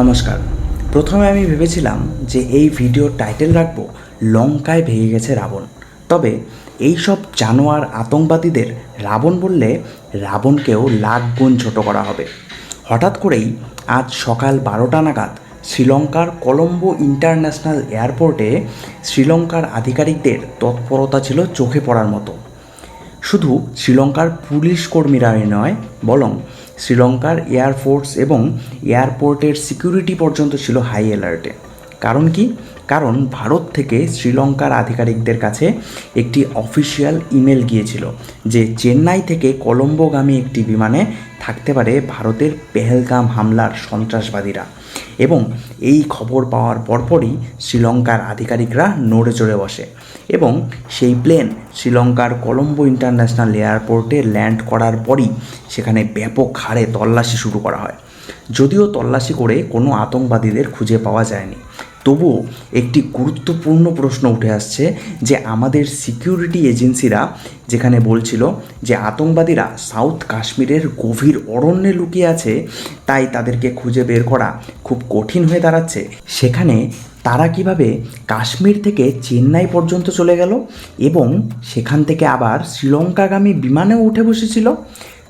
নমস্কার। প্রথমে আমি ভেবেছিলাম যে এই ভিডিও টাইটেল রাখব, লঙ্কায় ভেঙে গেছে রাবণ। তবে এই সব জানোয়ার আতঙ্কবাদীদের রাবণ বললে রাবণকেও লাখ গুণ ছোট করা হবে। হঠাৎ করেই আজ সকাল বারোটা নাগাদ শ্রীলঙ্কার কলম্বো ইন্টারন্যাশনাল এয়ারপোর্টে শ্রীলঙ্কার আধিকারিকদের তৎপরতা ছিল চোখে পড়ার মতো। শুধু শ্রীলঙ্কার পুলিশ কর্মীরাই নয়, বরং শ্রীলঙ্কার এয়ারফোর্স এবং এয়ারপোর্টের সিকিউরিটি পর্যন্ত ছিল হাই অ্যালার্টে। কারণ কি? কারণ ভারত থেকে শ্রীলঙ্কার আধিকারিকদের কাছে একটি অফিসিয়াল ইমেল গিয়েছিল যে চেন্নাই থেকে কলম্বোগামী একটি বিমানে থাকতে পারে ভারতের পেহেলগাম হামলার সন্ত্রাসবাদীরা। এবং এই খবর পাওয়ার পরপরই শ্রীলঙ্কার আধিকারিকরা নড়ে চড়ে বসে এবং সেই প্লেন শ্রীলঙ্কার কলম্বো ইন্টারন্যাশনাল এয়ারপোর্টে ল্যান্ড করার পরই সেখানে ব্যাপক হারে তল্লাশি শুরু করা হয়। যদিও তল্লাশি করে কোনো আতঙ্কবাদীদের খুঁজে পাওয়া যায়নি। তবুও একটি গুরুত্বপূর্ণ প্রশ্ন উঠে আসছে যে আমাদের সিকিউরিটি এজেন্সিরা যেখানে বলছিল যে আতঙ্কবাদীরা সাউথ কাশ্মীরের গভীর অরণ্যে লুকিয়ে আছে, তাই তাদেরকে খুঁজে বের করা খুব কঠিন হয়ে দাঁড়াচ্ছে। সেখানে তারা কীভাবে কাশ্মীর থেকে চেন্নাই পর্যন্ত চলে গেল এবং সেখান থেকে আবার শ্রীলঙ্কাগামী বিমানেও উঠে বসেছিল?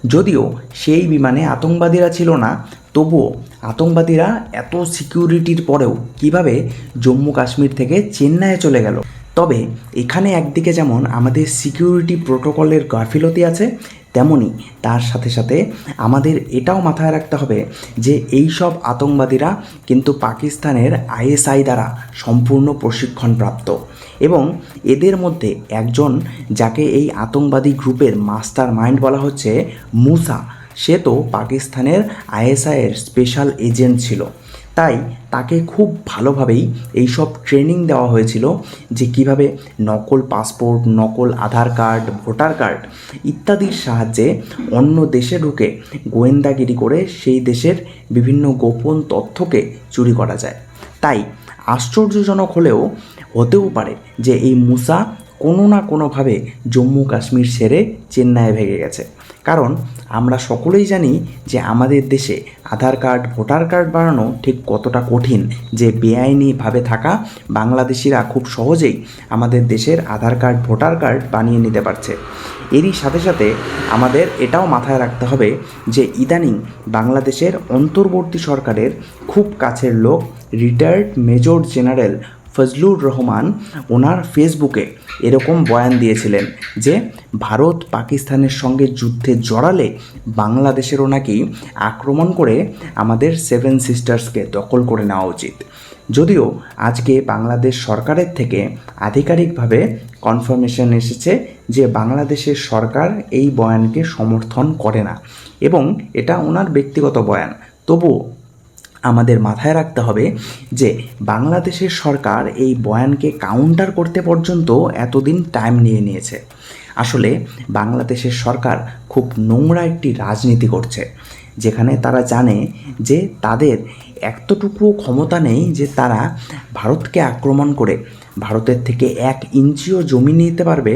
যদিও সেই বিমানে আতঙ্কবাদীরা ছিল না, তবুও আতঙ্কবাদীরা এত সিকিউরিটির পরেও কীভাবে জম্মু কাশ্মীর থেকে চেন্নাইয়ে চলে গেল? তবে এখানে একদিকে যেমন আমাদের সিকিউরিটি প্রোটোকলের গাফিলতি আছে তেমনই তার সাথে সাথে আমাদের এটাও মাথায় রাখতে হবে যে এই সব আতঙ্কবাদীরা কিন্তু পাকিস্তানের আইএসআই দ্বারা সম্পূর্ণ প্রশিক্ষণপ্রাপ্ত। এবং এদের মধ্যে একজন যাকে এই আতঙ্কবাদী গ্রুপের মাস্টার মাইন্ড বলা হচ্ছে, মুসা, সে তো পাকিস্তানের আইএসআইয়ের স্পেশাল এজেন্ট ছিল। তাই তাকে খুব ভালোভাবেই এইসব ট্রেনিং দেওয়া হয়েছিল যে কীভাবে নকল পাসপোর্ট নকল আধার কার্ড ভোটার কার্ড ইত্যাদির সাহায্যে অন্য দেশে ঢুকে গোয়েন্দাগিরি করে সেই দেশের বিভিন্ন গোপন তথ্যকে চুরি করা যায়। তাই আশ্চর্যজনক হলেও হতেও পারে যে এই মুসা কোনো না কোনোভাবে জম্মু কাশ্মীর ছেড়ে চেন্নাইয়ে ভেঙে গেছে। কারণ আমরা সকলেই জানি যে আমাদের দেশে আধার কার্ড, ভোটার কার্ড বানানো ঠিক কতটা কঠিন। যে বেআইনিভাবে থাকা বাংলাদেশিরা খুব সহজেই আমাদের দেশের আধার কার্ড, ভোটার কার্ড বানিয়ে নিতে পারছে। এরই সাথে সাথে আমাদের এটাও মাথায় রাখতে হবে যে ইদানিং বাংলাদেশের অন্তর্বর্তী সরকারের খুব কাছের লোক retired major general Fazlur Rahman ওনার ফেসবুকে এরকম বয়ান দিয়েছিলেন যে, ভারত পাকিস্তানের সঙ্গে যুদ্ধে জড়ালে বাংলাদেশেরও নাকি আক্রমণ করে আমাদের সেভেন সিস্টার্সকে দখল করে নেওয়া উচিত। যদিও আজকে বাংলাদেশ সরকারের থেকে আধিকারিকভাবে কনফার্মেশন এসেছে যে, বাংলাদেশের সরকার এই বয়ানকে সমর্থন করে না এবং এটা ওনার ব্যক্তিগত বয়ান। তবুও আমাদের মাথায় রাখতে হবে যে বাংলাদেশের সরকার এই বয়ানকে কাউন্টার করতে পর্যন্ত এতদিন টাইম নিয়ে নিয়েছে। আসলে বাংলাদেশের সরকার খুব নোংরা একটি রাজনীতি করছে, যেখানে তারা জানে যে তাদের এতটুকুও ক্ষমতা নেই যে তারা ভারতকে আক্রমণ করে, ভারতের থেকে এক ইঞ্চিও জমি নিতে পারবে।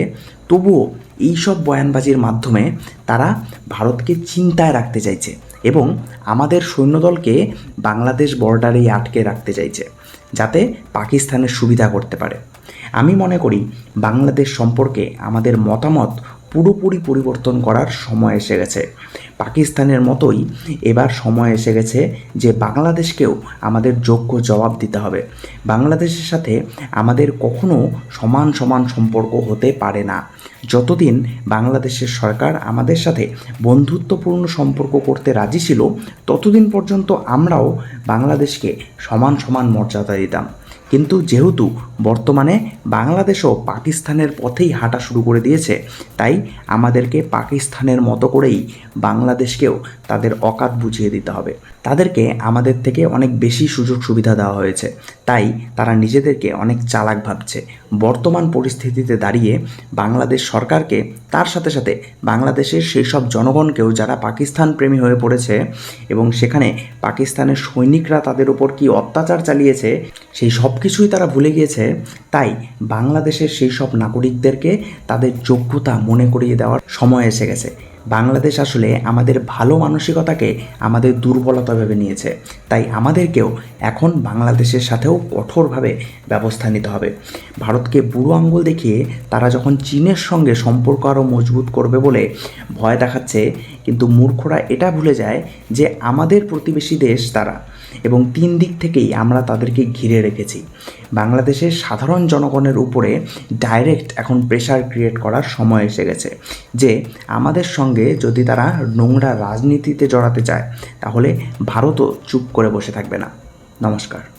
তবুও এইসব বয়ানবাজির মাধ্যমে তারা ভারতকে চিন্তায় রাখতে চাইছে। এবং আমাদের সৈন্যদলকে বাংলাদেশ বর্ডারেই আটকে রাখতে চাইছে, যাতে পাকিস্তানের সুবিধা করতে পারে। আমি মনে করি, বাংলাদেশ সম্পর্কে আমাদের মতামত পুরোপুরি পরিবর্তন করার সময় এসে গেছে। পাকিস্তানের মতোই এবার সময় এসে গেছে যে বাংলাদেশকেও আমাদের যোগ্য জবাব দিতে হবে। বাংলাদেশের সাথে আমাদের কখনো সমান সমান সম্পর্ক হতে পারে না। যতদিন বাংলাদেশের সরকার আমাদের সাথে বন্ধুত্বপূর্ণ সম্পর্ক করতে রাজি ছিল, ততদিন পর্যন্ত আমরাও বাংলাদেশকে সমান সমান মর্যাদা দিতাম। কিন্তু যেহেতু বর্তমানে বাংলাদেশও পাকিস্তানের পথেই হাঁটা শুরু করে দিয়েছে, তাই আমাদেরকে পাকিস্তানের মতো করেই বাংলাদেশকেও তাদের অকাত বুঝিয়ে দিতে হবে। তাদেরকে আমাদের থেকে অনেক বেশি সুযোগ সুবিধা দেওয়া হয়েছে, তাই তারা নিজেদেরকে অনেক চালাক ভাবছে। বর্তমান পরিস্থিতিতে দাঁড়িয়ে বাংলাদেশ সরকারকে, তার সাথে সাথে বাংলাদেশের সেই সব জনগণকেও যারা পাকিস্তান প্রেমী হয়ে পড়েছে এবং সেখানে পাকিস্তানের সৈনিকরা তাদের উপর কি অত্যাচার চালিয়েছে, সেই সব কিছুই তারা ভুলে গিয়েছে, তাই বাংলাদেশের সেই সব নাগরিকদেরকে তাদের যোগ্যতা মনে করিয়ে দেওয়ার সময় এসে গেছে। বাংলাদেশ আসলে আমাদের ভালো মানসিকতাকে আমাদের দুর্বলতা ভেবে নিয়েছে। তাই আমাদেরকেও এখন বাংলাদেশের সাথেও কঠোরভাবে ব্যবস্থা নিতে হবে। ভারতকে বুড়ো আঙ্গুল দেখিয়ে তারা যখন চীনের সঙ্গে সম্পর্ক আরও মজবুত করবে বলে ভয় দেখাচ্ছে কিন্তু মূর্খরা এটা ভুলে যায় যে আমাদের প্রতিবেশী দেশ তারা এবং তিন দিক থেকেই আমরা তাদেরকে ঘিরে রেখেছি। বাংলাদেশের সাধারণ জনগণের উপরে ডাইরেক্ট এখন প্রেশার ক্রিয়েট করার সময় এসে গেছে যে আমাদের সঙ্গে যদি তারা নোংরা রাজনীতিতে জড়াতে চায়, তাহলে ভারতও চুপ করে বসে থাকবে না। নমস্কার।